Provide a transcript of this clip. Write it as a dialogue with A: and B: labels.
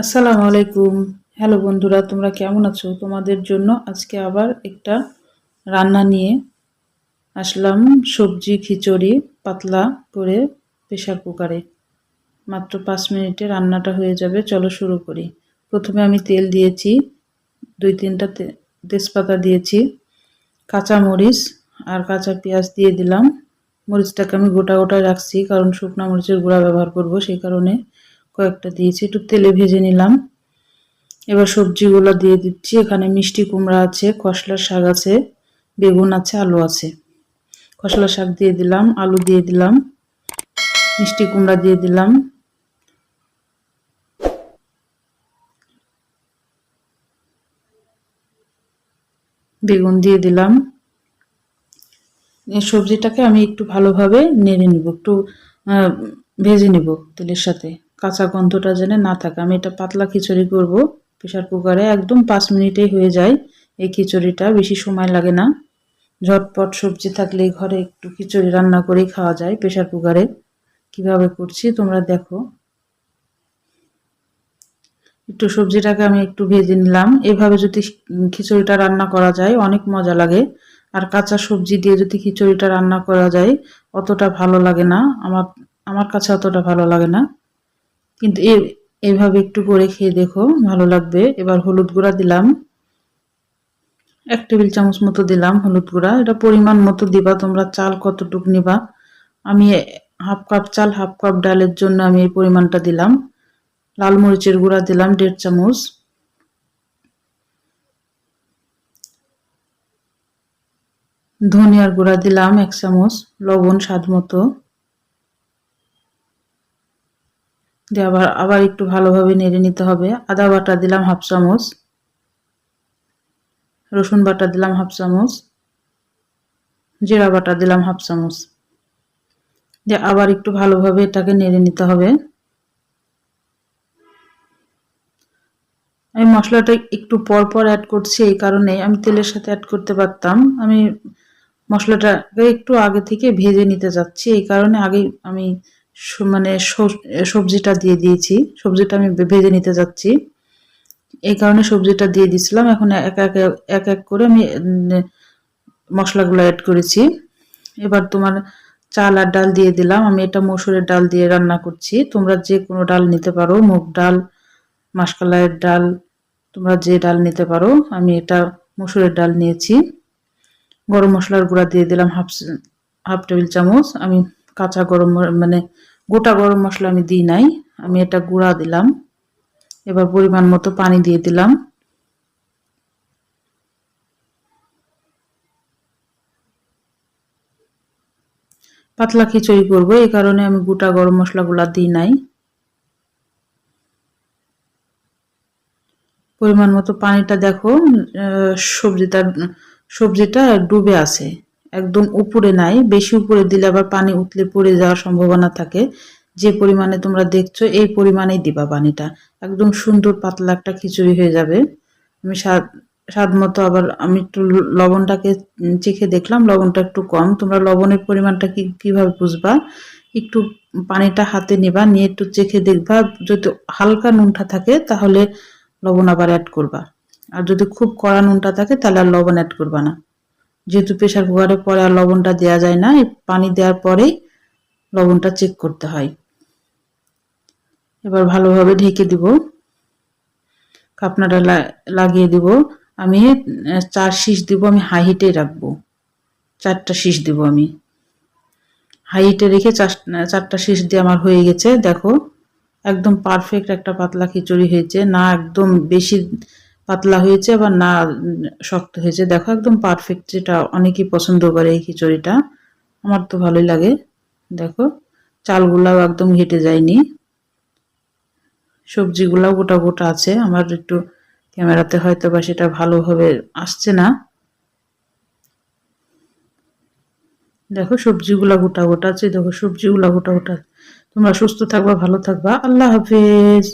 A: আসসালামু আলাইকুম। হ্যালো বন্ধুরা, তোমরা কেমন আছো? তোমাদের জন্য আজকে আবার একটা রান্না নিয়ে আসলাম সবজি, খিচুড়ি পাতলা করে প্রেশার কুকারে। মাত্র পাঁচ মিনিটে রান্নাটা হয়ে যাবে, চলো শুরু করি। প্রথমে আমি তেল দিয়েছি, দুই তিনটা তেজপাতা দিয়েছি, কাঁচা মরিচ আর কাঁচা পেঁয়াজ দিয়ে দিলাম। মরিচটাকে আমি গোটা গোটা রাখছি, কারণ শুকনো মরিচের গুঁড়া ব্যবহার করব, সেই কারণে কয়েকটা দিয়েছি, একটু তেলে ভেজে নিলাম। এবার সবজিগুলো দিয়ে দিচ্ছি। এখানে মিষ্টি কুমড়া আছে, খসলা শাক আছে, বেগুন আছে, আলু আছে। খসলা শাক দিয়ে দিলাম, আলু দিয়ে দিলাম, মিষ্টি কুমড়া দিয়ে দিলাম। বেগুন দিয়ে দিলাম। সবজিটাকে আমি একটু ভালোভাবে নেড়ে নিব, একটু ভেজে নিব তেলের সাথে। কাঁচা গন্ধটা যেন না থাকে। আমি এটা পাতলা খিচুড়ি করব। প্রেশার কুকারে একদম পাঁচ মিনিটেই হয়ে যায়। এই খিচুড়িটা বেশি সময় লাগে না। ঝটপট সবজি থাকলে ঘরে একটু খিচুড়ি রান্না করেই খাওয়া যায় প্রেশার কুকারে। কীভাবে করছি তোমরা দেখো। একটু সবজিটাকে আমি একটু ভেজে নিলাম। এভাবে যদি খিচুড়িটা রান্না করা যায়, অনেক মজা লাগে। আর কাঁচা সবজি দিয়ে যদি খিচুড়িটা রান্না করা যায়, অতটা ভালো লাগে না। আমার আমার কাছে অতটা ভালো লাগে না। কিন্তু এ এইভাবে একটু করে খেয়ে দেখো, ভালো লাগবে। এবার হলুদ গুঁড়া দিলাম। এক টেবিল চামচ মতো দিলাম হলুদ গুঁড়া। এটা পরিমাণ মতো দিবা, তোমরা চাল কতটুক নিবা। আমি হাফ কাপ চাল, হাফ কাপ ডালের জন্য আমি এই পরিমাণটা দিলাম। লাল মরিচের গুঁড়া দিলাম দেড় চামচ। ধনিয়ার গুঁড়া দিলাম এক চামচ, লবণ স্বাদ মতো। দিয়ে আবার আবার একটু ভালোভাবে নেড়ে নিতে হবে। আদা বাটা দিলাম হাফ চামচ। রসুন বাটা দিলাম হাফ চামচ। জিরা বাটা দিলাম হাফ চামচ। দিয়ে আবার একটু ভালোভাবে এটাকে নেড়ে নিতে হবে। আমি মশলাটা একটু পর পর অ্যাড করছি এই কারণে আমি তেলের সাথে অ্যাড করতে পারতাম। আমি মশলাটাকে একটু আগে থেকে ভেজে নিতে যাচ্ছি এই কারণে আগেই আমি মানে সবজিটা দিয়ে দিয়েছি। সবজিটা আমি ভেজে নিতে যাচ্ছি। এই কারণে সবজিটা দিয়ে দিয়েছিলাম এখন এক এক এক এক করে আমি মশলাগুলো অ্যাড করেছি। এবার তোমার চাল আর ডাল দিয়ে দিলাম। আমি এটা মসুরের ডাল দিয়ে রান্না করছি। তোমরা যে কোনো ডাল নিতে পারো। মুগ ডাল, মাসকালাইয়ের ডাল, তোমরা যে ডাল নিতে পারো। আমি এটা মসুরের ডাল নিয়েছি। গরম মশলার গুঁড়া দিয়ে দিলাম হাফ হাফ টেবিল চামচ। আমি কাঁচা গরম মানে গোটা গরম মশলা আমি দিই নাই। আমি এটা গুঁড়া দিলাম। এবার পরিমাণ মতো পানি দিয়ে দিলাম। পাতলা খিচুড়ি করব। এই কারণে আমি গোটা গরম মশলাগুলা দিই নাই। পরিমাণ মতো পানিটা দেখো সবজিটা সবজিটা ডুবে আছে। একদম উপরে নাই, বেশি উপরে দিলে আবার পানি উতলে পড়ে যাওয়ার সম্ভাবনা থাকে। যে পরিমাণে তোমরা দেখছ, এই পরিমাণেই দিবা পানিটা। একদম সুন্দর পাতলা একটা খিচুড়ি হয়ে যাবে। আমি স্বাদ স্বাদ মতো আবার আমি একটু লবণটাকে চেখে দেখলাম, লবণটা একটু কম। তোমরা লবণের পরিমাণটা কি, কীভাবে বুঝবা? একটু পানিটা হাতে নেবা, নিয়ে একটু চেখে দেখবা। যদি হালকা নুনটা থাকে, তাহলে লবণ আবার অ্যাড করবা। আর যদি খুব কড়া নুনটা থাকে, তাহলে আর লবণ অ্যাড করবা না। যেহেতু প্রেশার কুকারে পরে আর লবণটা দেওয়া যায় না পানি দেওয়ার পরেই লবণটা চেক করতে হয়। এবার ভালোভাবে ঢেকে দিব। কাপনাটা লাগিয়ে দিব। আমি চার শীষ দিব, আমি হাই হিটে রাখব। চারটা শীষ দিব আমি। হাই হিটে রেখে চারটা শীষ দিয়ে আমার হয়ে গেছে। দেখো, একদম পারফেক্ট একটা পাতলা খিচুড়ি হয়েছে। না একদম বেশি পাতলা হয়েছে আবার না, শক্ত হয়েছে। দেখো একদম পারফেক্ট যেটা, অনেকেই পছন্দ করে এই খিচুড়িটা। আমার তো ভালোই লাগে। দেখো, চালগুলাও একদম ঘেটে যায়নি। সবজিগুলাও গোটা গোটা আছে। আমার একটু ক্যামেরাতে হয়তো বা সেটা ভালোভাবে আসছে না। দেখো, সবজিগুলা গোটা গোটা আছে। দেখো, সবজিগুলা গোটা গোটা। তোমরা সুস্থ থাকবা, ভালো থাকবা। আল্লাহ হাফেজ।